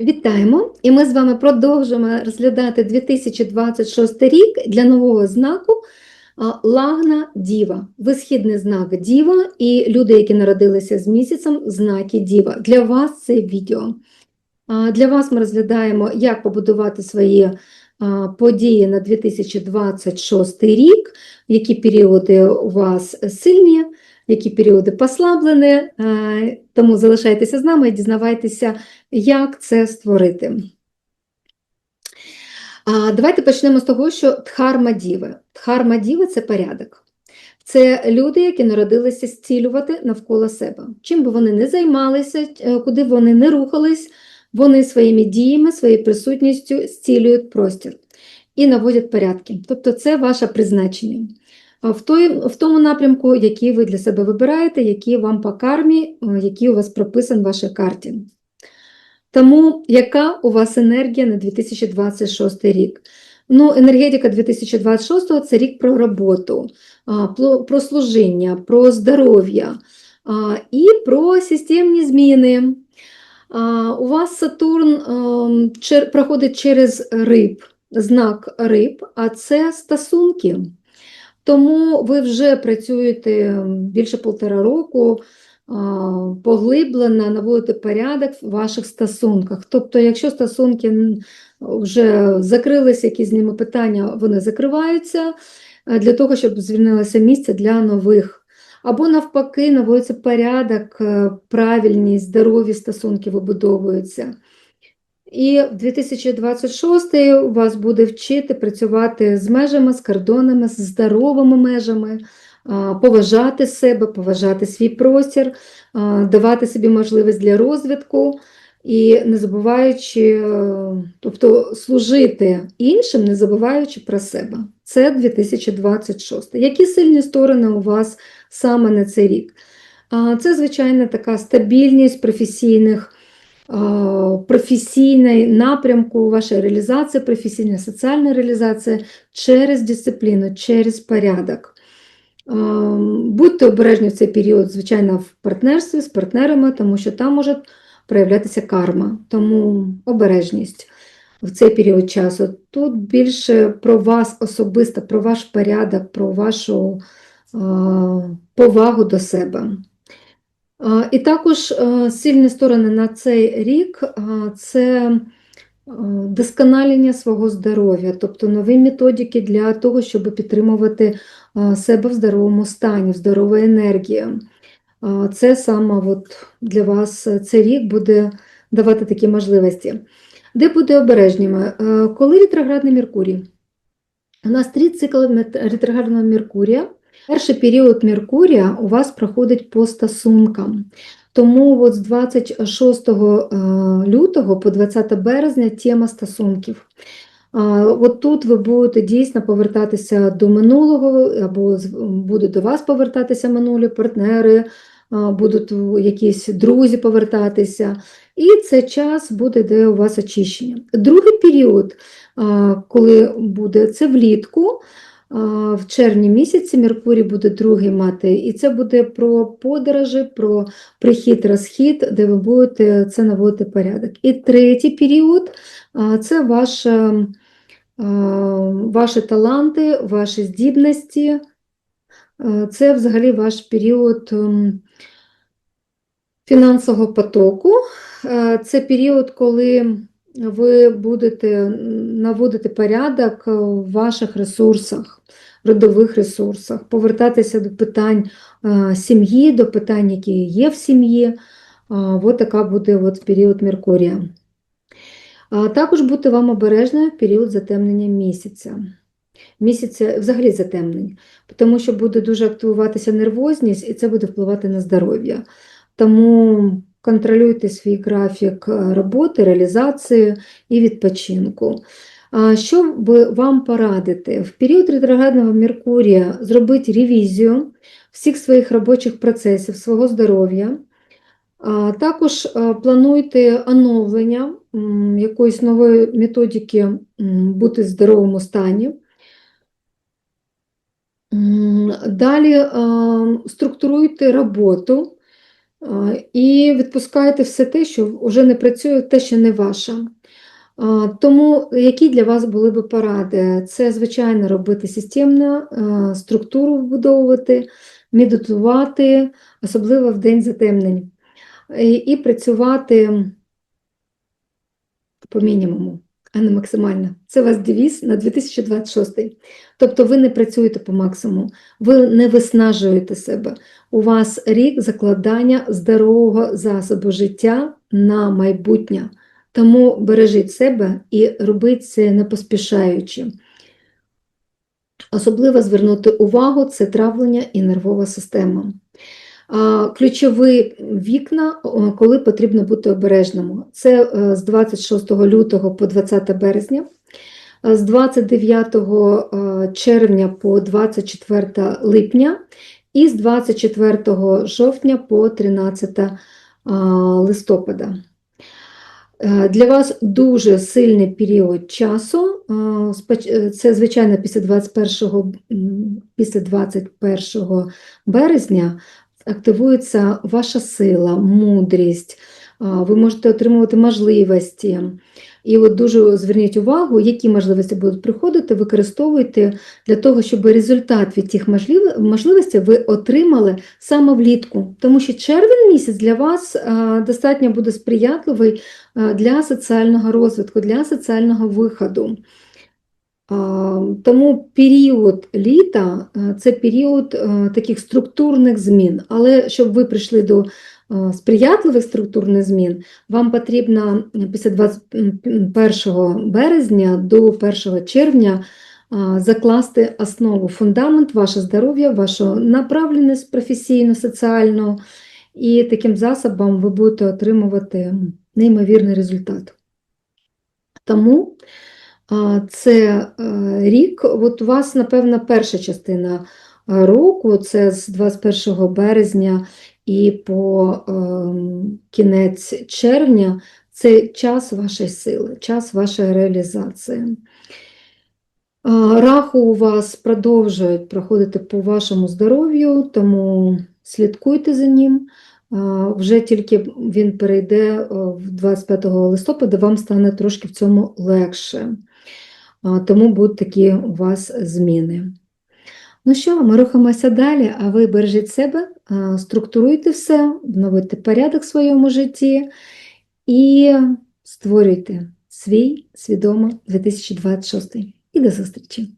Вітаємо! І ми з вами продовжуємо розглядати 2026 рік для нового знаку Лагна Діва. Висхідний знак Діва і люди, які народилися з місяцем, знаки Діва. Для вас це відео. Для вас ми розглядаємо, як побудувати свої події на 2026 рік, які періоди у вас сильні, які періоди послаблені. Тому залишайтеся з нами і дізнавайтеся, як це створити. Давайте почнемо з того, що Дхарма Діви. Дхарма Діви – це порядок. Це люди, які народилися зцілювати навколо себе. Чим би вони не займалися, е, куди б вони не рухались, вони своїми діями, своєю присутністю зцілюють простір і наводять порядки. Тобто це ваше призначення. А В, той, в тому напрямку, який ви для себе вибираєте, які вам по кармі, е, який у вас прописан в вашій карті. Тому яка у вас енергія на 2026 рік? Ну, енергетика 2026 це рік про роботу, про- служіння, про здоров'я і про системні зміни. У вас Сатурн ем, проходить через риб, знак риб, а це стосунки. Тому ви вже працюєте більше полтора року поглиблено наводите порядок в ваших стосунках. Тобто, якщо стосунки вже закрилися, якісь з ними питання, вони закриваються е, для того, щоб звільнилося місце для нових. Або навпаки, наводиться порядок, е, правильні, здорові стосунки вибудовуються. І в 2026 у вас буде вчити працювати з межами, з кордонами, з здоровими межами, поважати себе, поважати свій простір, давати собі можливість для розвитку і не забуваючи, е, тобто служити іншим, не забуваючи про себе. Це 2026. Які сильні сторони у вас саме на цей рік? Це, звичайно, така стабільність професійних професійний напрямку, ваша реалізація, професійна соціальна реалізація через дисципліну, через порядок. Будьте обережні в цей період, звичайно, в партнерстві з партнерами, тому що там може проявлятися карма, тому обережність в цей період часу. Тут більше про вас особисто, про ваш порядок, про вашу повагу до себе. А, І також е, сильні сторони на цей рік це е, досконалення свого здоров'я, тобто нові методики для того, щоб підтримувати себе в здоровому стані, в здоровій енергії. Це саме от для вас цей рік буде давати такі можливості. Де бути обережніми? Е, Коли ретроградний Меркурій? У нас три цикли ретроградного Меркурія. Перший період Меркурія у вас проходить по стосункам. Тому от з 26 е, лютого по 20 березня тема стосунків. От тут ви будете дійсно повертатися до минулого, або будуть до вас повертатися минулі партнери, будуть якісь друзі повертатися. І це час буде, де у вас очищення. Другий період, коли буде, це влітку. В червні місяці Меркурій буде другий мати, і це буде про подорожі, про прихід-розхід, де ви будете це наводити порядок. І третій період це ваша, ваші таланти, ваші здібності. Це взагалі ваш період ем, фінансового потоку. Це період, коли ви будете наводити порядок в ваших ресурсах, родових ресурсах, повертатися до питань сім'ї, до питань, які є в сім'ї. Ось така буде от період Меркурія. Також бути вам обережною в період затемнення місяця. Місяця взагалі затемнень, тому що буде дуже активуватися нервозність, і це буде впливати на здоров'я. Тому контролюйте свій графік е, роботи, реалізації і відпочинку. Що би вам порадити? В період ретроградного Меркурія зробити ревізію всіх своїх робочих процесів, свого здоров'я. Також е, плануйте оновлення якоїсь нової методики бути в здоровому стані. Далі е, структуруйте роботу, І відпускаєте все те, що вже не працює, те, що не ваше. Тому які для вас були би поради? Це, звичайно, робити системно, структуру вбудовувати, медитувати, особливо в день затемнень, і працювати по мінімуму, а не максимально. Це вас девіз на 2026. Тобто ви не працюєте по максимуму, ви не виснажуєте себе. У вас рік закладання здорового засобу життя на майбутнє. Тому бережіть себе і робіть це не поспішаючи. Особливо звернути увагу це травлення і нервова система. Ключові вікна, коли потрібно бути обережним. Це е, з 26 лютого по 20 березня, з 29 е, червня по 24 липня і з 24 жовтня по 13 е, листопада. Е, Для вас дуже сильний період часу. Це, звичайно, після 21, після 21 березня активується ваша сила, мудрість, ви можете отримувати можливості. І от дуже зверніть увагу, які можливості будуть приходити, використовуйте для того, щоб результат від цих можливостей ви отримали саме влітку. Тому що червень місяць для вас достатньо буде сприятливий для соціального розвитку, для соціального виходу. Тому період літа це період таких структурних змін. Але щоб ви прийшли до сприятливих структурних змін, вам потрібно після 21 березня до 1 червня закласти основу, фундамент, ваше здоров'я, вашу направленість професійно, соціальну, і таким засобом ви будете отримувати неймовірний результат. Тому це е, рік, от у вас, напевно, перша частина е, року, це з 21 березня і по ем, кінець червня, це час вашої сили, час вашої реалізації. Раху у вас продовжують проходити по вашому здоров'ю, тому слідкуйте за ним. Вже тільки він перейде в 25 листопада, вам стане трошки в цьому легше. Тому будуть такі у вас зміни. Ну що, ми рухаємося далі, а ви бережіть себе, структуруйте все, вновите порядок в своєму житті і створюйте свій свідомо 2026. І до зустрічі!